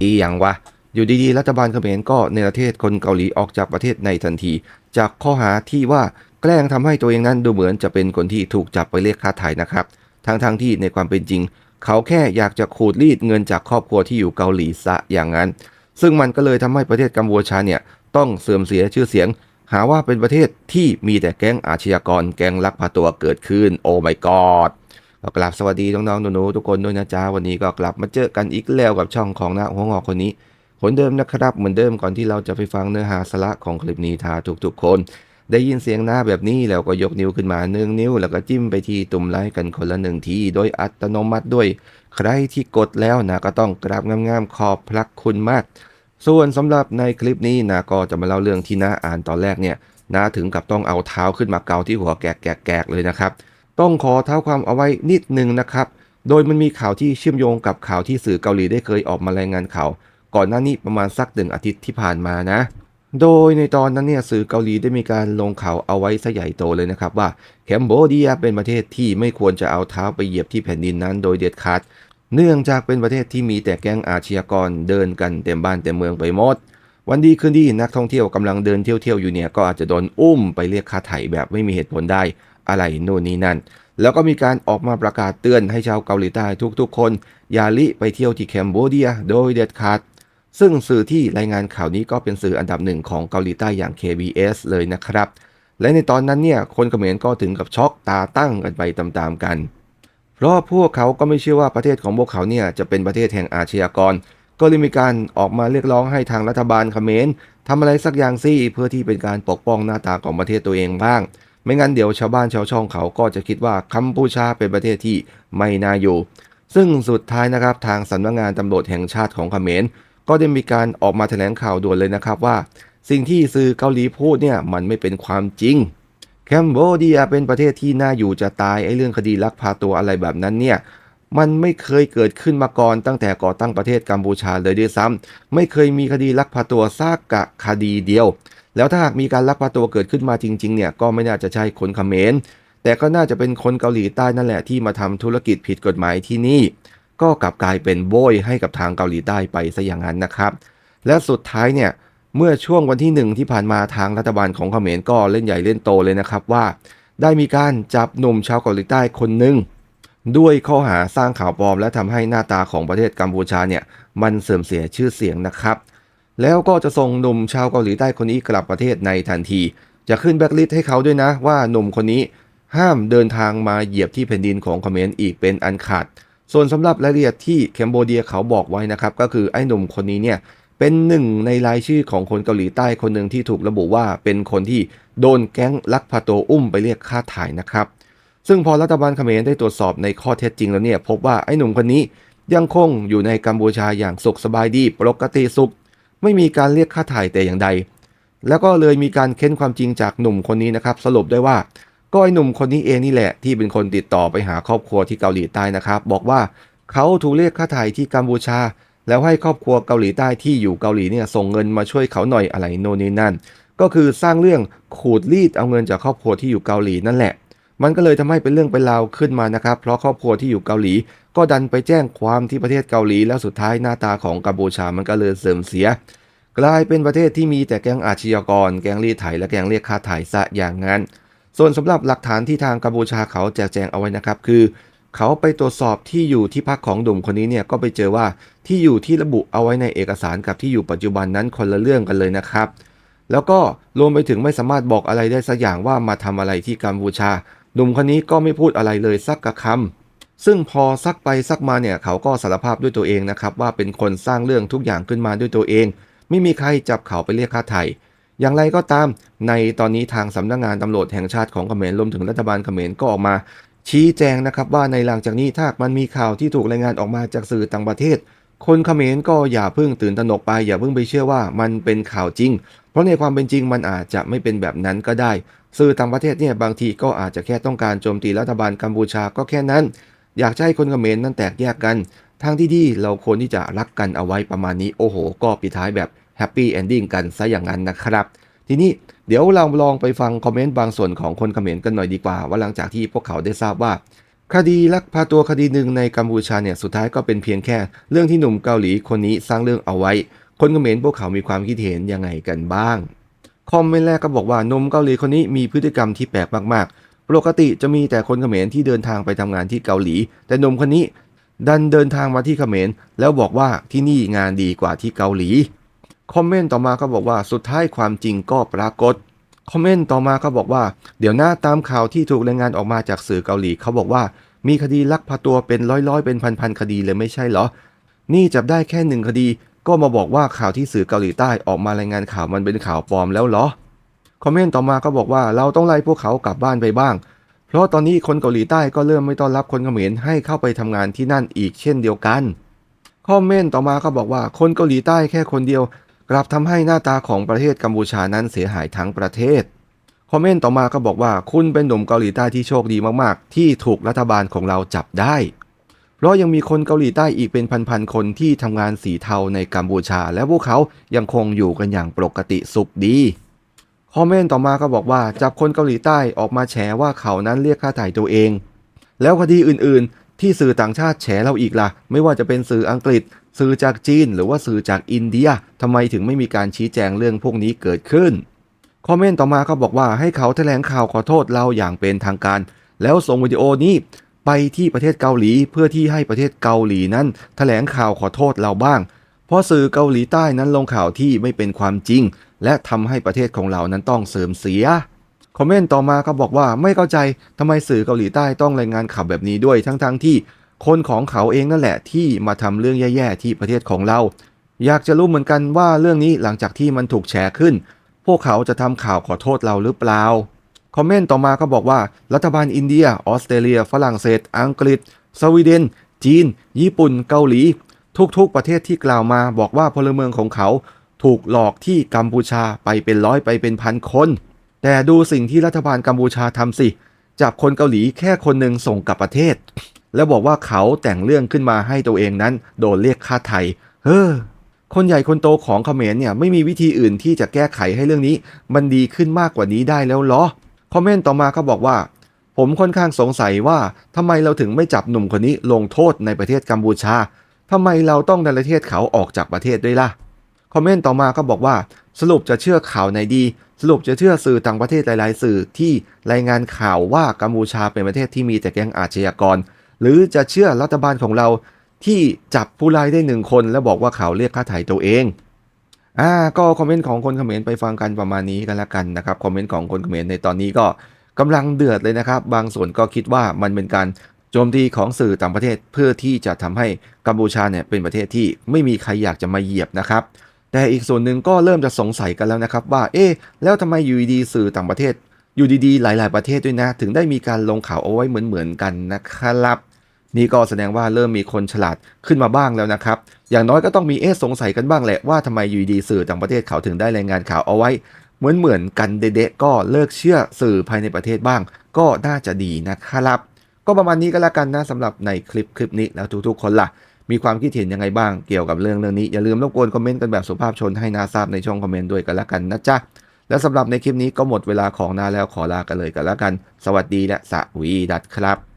อีอย่างวะ อยู่ดีๆ รัฐบาลเขมรก็ในประเทศคนเกาหลีออกจากประเทศในทันที จากข้อหาที่ว่าแกล้งทำให้ตัวเองนั้นดูเหมือนจะเป็นคนที่ถูกจับไปเรียกค่าไถ่นะครับทั้งๆทที่ในความเป็นจริง เขาแค่อยากจะขูดรีดเงินจากครอบครัวที่อยู่เกาหลีซะอย่างนั้น ซึ่งมันก็เลยทำให้ประเทศกัมพูชาเนี่ยต้องเสื่อมเสียชื่อเสียง หาว่าเป็นประเทศที่มีแต่แก๊งอาชญากรแก๊งลักพาตัวเกิดขึ้น โอ้ my god ก็ กลับสวัสดีน้องๆหนูๆทุกคนด้วยนะจ๊ะวันนี้ก็กลับมาเจอกันอีกแล้วกับช่องของนะหัวงอกคนนี้คนเดิมนะครับเหมือนเดิมก่อนที่เราจะไปฟังเนื้อหาสาระของคลิปนี้ทาทุกๆคน ได้ยินเสียงหน้าแบบนี้แล้วก็ยกนิ้วขึ้นมาหนึ่งนิ้ว แล้วก็จิ้มไปที่ตุ่มไลค์กันคนละหนึ่งทีโดยอัตโนมัติด้วย ใครที่กดแล้วนะก็ต้องกราบงามๆขอบพระคุณมาก ส่วนสำหรับในคลิปนี้นะก็จะมาเล่าเรื่องที่น้าอ่านตอนแรกเนี่ยน้าถึงกับต้องเอาเท้าขึ้นมาเกาที่หัวแกกๆๆเลยนะครับ ต้องขอเท้าความเอาไว้นิดนึงนะครับ โดยมันมีข่าวที่เชื่อมโยงกับข่าวที่สื่อเกาหลีได้เคยออกมารายงานข่าวก่อนหน้านี้ประมาณสักหนึ่งอาทิตย์ที่ผ่านมานะ โดยในตอนนั้นเนี่ยสื่อเกาหลีได้มีการลงข่าวเอาไว้ซะใหญ่โตเลยนะครับว่าแคนเบเดียเป็นประเทศที่ไม่ควรจะเอาเท้าไปเหยียบที่แผ่นดินนั้นโดยเด็ดขาด เนื่องจากเป็นประเทศที่มีแต่แก๊งอาชญากรเดินกันเต็มบ้านเต็มเมืองไปหมดวันดีคืนดีนักท่องเที่ยวกำลังเดินเที่ยวๆอยู่เนี่ยก็อาจจะโดนอุ้มไปเรียกค่าไถ่แบบไม่มีเหตุผลได้ อะไรโน่นนี่นั่น แล้วก็มีการออกมาประกาศเตือนให้ชาวเกาหลีใต้ทุกๆ คน อย่าลิไปเที่ยวที่แคนเบเดียโดยเด็ดขาดซึ่งสื่อที่รายงานข่าวนี้ก็เป็นสื่ออันดับหนึ่งของเกาหลีใต้อย่าง KBS เลยนะครับ และในตอนนั้นเนี่ยคนเขมรก็ถึงกับช็อกตาตั้งกันไปตามๆกัน เพราะพวกเขาก็ไม่เชื่อว่าประเทศของพวกเขาเนี่ยจะเป็นประเทศแห่งอาชญากร ก็เลยมีการออกมาเรียกร้องให้ทางรัฐบาลเขมรทำอะไรสักอย่างสิเพื่อที่เป็นการปกป้องหน้าตาของประเทศตัวเองบ้าง ไม่งั้นเดี๋ยวชาวบ้านชาวช่องเขาก็จะคิดว่ากัมพูชาเป็นประเทศที่ไม่น่าอยู่ ซึ่งสุดท้ายนะครับทางสำนักงานตำรวจแห่งชาติของเขมรก็ได้มีการออกมาแถลงข่าวด่วนเลยนะครับว่า สิ่งที่สื่อเกาหลีพูดเนี่ยมันไม่เป็นความจริงแคนเบเดียเป็นประเทศที่น่าอยู่จะตายไอ้เรื่องคดีลักพาตัวอะไรแบบนั้นเนี่ยมันไม่เคยเกิดขึ้นมาก่อนตั้งแต่ก่อตั้งประเทศกัมพูชาเลยด้วยซ้ำไม่เคยมีคดีลักพาตัวซากกะคดีเดียว แล้วถ้าหากมีการลักพาตัวเกิดขึ้นมาจริงๆเนี่ยก็ไม่น่าจะใช่คนเขมรแต่ก็น่าจะเป็นคนเกาหลีใต้นั่นแหละที่มาทำธุรกิจผิดกฎหมายที่นี่ ก็กลับกลายเป็นโบยให้กับทางเกาหลีใต้ไปซะอย่างนั้นนะครับ และสุดท้ายเนี่ยเมื่อช่วงวันที่หนึ่งที่ผ่านมาทางรัฐบาลของเขมรก็เล่นใหญ่เล่นโตเลยนะครับว่า ได้มีการจับหนุ่มชาวเกาหลีใต้คนหนึ่งด้วยข้อหาสร้างข่าวปลอม และทำให้หน้าตาของประเทศกัมพูชาเนี่ยมันเสื่อมเสียชื่อเสียงนะครับ แล้วก็จะส่งหนุ่มชาวเกาหลีใต้คนนี้กลับประเทศในทันที จะขึ้นแบ็กลิสต์ให้เขาด้วยนะว่าหนุ่มคนนี้ห้ามเดินทางมาเหยียบที่แผ่นดินของเขมรอีกเป็นอันขาด ส่วนสำหรับรายละเอียดที่แคนโบเดียเขาบอกไว้นะครับ ก็คือไอ้หนุ่มคนนี้เนี่ยเป็นหนึ่งในรายชื่อของคนเกาหลีใต้คนหนึ่งที่ถูกระบุว่าเป็นคนที่โดนแก๊งลักพาตัวอุ้มไปเรียกค่าถ่ายนะครับ ซึ่งพอรัฐบาลเขมรได้ตรวจสอบในข้อเท็จจริงแล้วเนี่ยพบว่าไอ้หนุ่มคนนี้ยังคงอยู่ในกัมพูชาอย่างสุขสบายดีปกติสุข ไม่มีการเรียกค่าถ่ายแต่อย่างใด แล้วก็เลยมีการเค้นความจริงจากหนุ่มคนนี้นะครับ สรุปได้ว่าก็ไอ้หนุ่มคนนี้เองนี่แหละที่เป็นคนติดต่อไปหาครอบครัวที่เกาหลีใต้นะครับ บอกว่าเขาถูกเรียกค่าถ่ายที่กัมพูชา แล้วให้ครอบครัวเกาหลีใต้ที่อยู่เกาหลีเนี่ยส่งเงินมาช่วยเขาหน่อยอะไรโน่นนี่นั่น ก็คือสร้างเรื่องขูดรีดเอาเงินจากครอบครัวที่อยู่เกาหลีนั่นแหละ มันก็เลยทำให้เป็นเรื่องเป็นราวขึ้นมานะครับ เพราะครอบครัวที่อยู่เกาหลี ก็ดันไปแจ้งความที่ประเทศเกาหลี แล้วสุดท้ายหน้าตาของกัมพูชามันก็เลยเสื่อมเสีย กลายเป็นประเทศที่มีแต่แก๊งอาชญากร แก๊งรีดไถและแก๊งเรียกค่าถ่ายซะอย่างนั้น ส่วนสำหรับหลักฐานที่ทางกัมพูชาเขาแจกแจงเอาไว้นะครับ คือ เขาไปตรวจสอบที่อยู่ที่พักของหนุ่มคนนี้เนี่ยก็ไปเจอว่าที่อยู่ที่ระบุเอาไว้ในเอกสารกับที่อยู่ปัจจุบันนั้นคนละเรื่องกันเลยนะครับแล้วก็รวมไปถึงไม่สามารถบอกอะไรได้สักอย่างว่ามาทำอะไรที่กัมพูชา หนุ่มคนนี้ก็ไม่พูดอะไรเลยสักกะคำซึ่งพอซักไปซักมาเนี่ยเขาก็สารภาพด้วยตัวเองนะครับว่าเป็นคนสร้างเรื่องทุกอย่างขึ้นมาด้วยตัวเอง ไม่มีใครจับเขาไปเรียกค่าไถ่อย่างไรก็ตามในตอนนี้ทางสำนักงงานตำรวจแห่งชาติของเขมรรวมถึงรัฐบาลเขมรก็ออกมา ชี้แจงนะครับว่าในหลังจากนี้ถ้ามันมีข่าวที่ถูกรายงานออกมาจากสื่อต่างประเทศ คนเขมรก็อย่าเพิ่งตื่นตระหนกไปอย่าเพิ่งไปเชื่อว่ามันเป็นข่าวจริง เพราะในความเป็นจริงมันอาจจะไม่เป็นแบบนั้นก็ได้ สื่อต่างประเทศเนี่ยบางทีก็อาจจะแค่ต้องการโจมตีรัฐบาลกัมพูชาก็แค่นั้น อยากให้คนเขมรนั้นแตกแยกกัน ทางที่ดีเราควรที่จะรักกันเอาไว้ประมาณนี้โอ้โห ก็ปิดท้ายแบบแฮปปี้เอนดิ้งกันซะอย่างนั้นนะครับ ทีนี้เดี๋ยวเราลองไปฟังคอมเมนต์บางส่วนของคนเขมรกันหน่อยดีกว่า ว่าหลังจากที่พวกเขาได้ทราบว่า คดีลักพาตัวคดีหนึ่งในกัมพูชาเนี่ยสุดท้ายก็เป็นเพียงแค่ เรื่องที่หนุ่มเกาหลีคนนี้สร้างเรื่องเอาไว้ คนเขมรพวกเขามีความคิดเห็นยังไงกันบ้าง คอมเมนต์แรกก็บอกว่านมเกาหลีคนนี้มีพฤติกรรมที่แปลกมากๆ ปกติจะมีแต่คนเขมรที่เดินทางไปทำงานที่เกาหลี แต่นมคนนี้ดันเดินทางมาที่เขมรแล้วบอกว่าที่นี่งานดีกว่าที่เกาหลี คอมเมนต์ต่อมาก็บอกว่าสุดท้ายความจริงก็ปรากฏ คอมเมนต์ต่อมาก็บอกว่า เดี๋ยวหน้าตามข่าวที่ถูกรายงานออกมาจากสื่อเกาหลี เขาบอกว่ามีคดีลักพาตัวเป็นร้อยๆ เป็นพันๆคดีเลยไม่ใช่เหรอ นี่จับได้แค่หนึ่งคดี ก็มาบอกว่าข่าวที่สื่อเกาหลีใต้ออกมารายงานข่าวมันเป็นข่าวปลอมแล้วเหรอ คอมเมนต์ต่อมาก็บอกว่าเราต้องไล่พวกเขากลับบ้านไปบ้าง เพราะตอนนี้คนเกาหลีใต้ก็เริ่มไม่ต้อนรับคนเขมรให้เข้าไปทำงานที่นั่นอีกเช่นเดียวกัน คอมเมนต์ต่อมาก็บอกว่าคนเกาหลีใต้แค่คนเดียว กลับทำให้หน้าตาของประเทศกัมพูชานั้นเสียหายทั้งประเทศ คอมเมนต์ต่อมาก็บอกว่าคุณเป็นหนุ่มเกาหลีใต้ที่โชคดีมากๆ ที่ถูกรัฐบาลของเราจับได้ เพราะยังมีคนเกาหลีใต้อีกเป็นพันๆคนที่ทำงานสีเทาในกัมพูชา และพวกเขายังคงอยู่กันอย่างปกติสุขดีคอมเมนต์ต่อมาก็บอกว่าจับคนเกาหลีใต้ออกมาแฉว่าเขานั้นเรียกค่าถ่ายตัวเอง แล้วคดีอื่นๆ ที่สื่อต่างชาติแฉเราอีกล่ะ ไม่ว่าจะเป็นสื่ออังกฤษ สื่อจากจีน หรือว่าสื่อจากอินเดียทำไมถึงไม่มีการชี้แจงเรื่องพวกนี้เกิดขึ้นคอมเมนต์ต่อมาก็บอกว่าให้เขาแถลงข่าวขอโทษเราอย่างเป็นทางการ แล้วส่งวิดีโอนี้ ไปที่ประเทศเกาหลีเพื่อที่ให้ประเทศเกาหลีนั้นแถลงข่าวขอโทษเราบ้าง เพราะสื่อเกาหลีใต้นั้นลงข่าวที่ไม่เป็นความจริง และทำให้ประเทศของเรานั้นต้องเสื่อมเสียคอมเมนต์ต่อมาก็บอกว่าไม่เข้าใจทำไมสื่อเกาหลีใต้ต้องรายงานข่าวแบบนี้ด้วยทั้งๆทที่คนของเขาเองนั่นแหละที่มาทำเรื่องแย่ๆที่ประเทศของเรา อยากจะรู้เหมือนกันว่าเรื่องนี้หลังจากที่มันถูกแชร์ขึ้น พวกเขาจะทำข่าวขอโทษเราหรือเปล่า คอมเมนต์ต่อมาก็บอกว่ารัฐบาลอินเดีย ออสเตรเลีย ฝรั่งเศส อังกฤษ สวีเดน จีน ญี่ปุ่น เกาหลี ทุกๆ ประเทศที่กล่าวมาบอกว่าพลเมืองของเขา ถูกหลอกที่กัมพูชาไปเป็นร้อยไปเป็นพันคน แต่ดูสิ่งที่รัฐบาลกัมพูชาทำสิจับคนเกาหลีแค่คนหนึ่งส่งกลับประเทศ แล้วบอกว่าเขาแต่งเรื่องขึ้นมาให้ตัวเองนั้น โดนเรียกค่าไทย เฮ้อคนใหญ่คนโตของเขมรเนี่ยไม่มีวิธีอื่นที่จะแก้ไขให้เรื่องนี้ มันดีขึ้นมากกว่านี้ได้แล้วเหรอ คอมเมนต์ต่อมาก็บอกว่า ผมค่อนข้างสงสัยว่าทำไมเราถึงไม่จับหนุ่มคนนี้ลงโทษในประเทศกัมพูชาทำไมเราต้องในประเทศเขาออกจากประเทศด้วยล่ะคอมเมนต์ต่อมาก็บอกว่า สรุปจะเชื่อข่าวไหนดี สรุปจะเชื่อสื่อต่างประเทศหลาย ๆ สื่อที่รายงานข่าวว่ากัมพูชาเป็นประเทศที่มีแต่แก๊งอาชญากร หรือจะเชื่อรัฐบาลของเราที่จับผู้ร้ายได้หนึ่งคน แล้วบอกว่าเขาเรียกค่าไถ่ตัวเอง อ่าก็คอมเมนต์ของคนเขมรไปฟังกันประมาณนี้กันละกันนะครับคอมเมนต์ของคนเขมรในตอนนี้ก็กำลังเดือดเลยนะครับ บางส่วนก็คิดว่ามันเป็นการโจมตีของสื่อต่างประเทศเพื่อที่จะทำให้กัมพูชาเนี่ยเป็นประเทศที่ไม่มีใครอยากจะมาเหยียบนะครับ แต่อีกส่วนหนึ่งก็เริ่มจะสงสัยกันแล้วนะครับ ว่าเอ๊ะแล้วทำไมอยู่ดีๆสื่อต่างประเทศอยู่ดีๆ หลาย ๆ ประเทศด้วยนะ ถึงได้มีการลงข่าวเอาไว้เหมือนๆกันนะครับ นี่ก็แสดงว่าเริ่มมีคนฉลาดขึ้นมาบ้างแล้วนะครับ อย่างน้อยก็ต้องมีเอ๊สงสัยกันบ้างแหละว่าทำไมยูดีสื่อต่างประเทศเขาถึงได้รายงานข่าวเอาไว้ เหมือนเหมือนกันเดะก็เลิกเชื่อสื่อภายในประเทศบ้าง ก็น่าจะดีนะครับ ก็ประมาณนี้ก็แล้วกันนะสำหรับในคลิปคลิปนี้แล้วทุกๆคนล่ะมีความคิดเห็นยังไงบ้างเกี่ยวกับเรื่องเรื่องนี้ อย่าลืมรบกวนคอมเมนต์กันแบบสุภาพชนให้นาทราบในช่องคอมเมนต์ด้วยกันแล้วกันนะจ๊ะ และสำหรับในคลิปนี้ก็หมดเวลาของนาแล้วขอลากันเลยกันแล้วกัน สวัสดีและสวีดัตครับ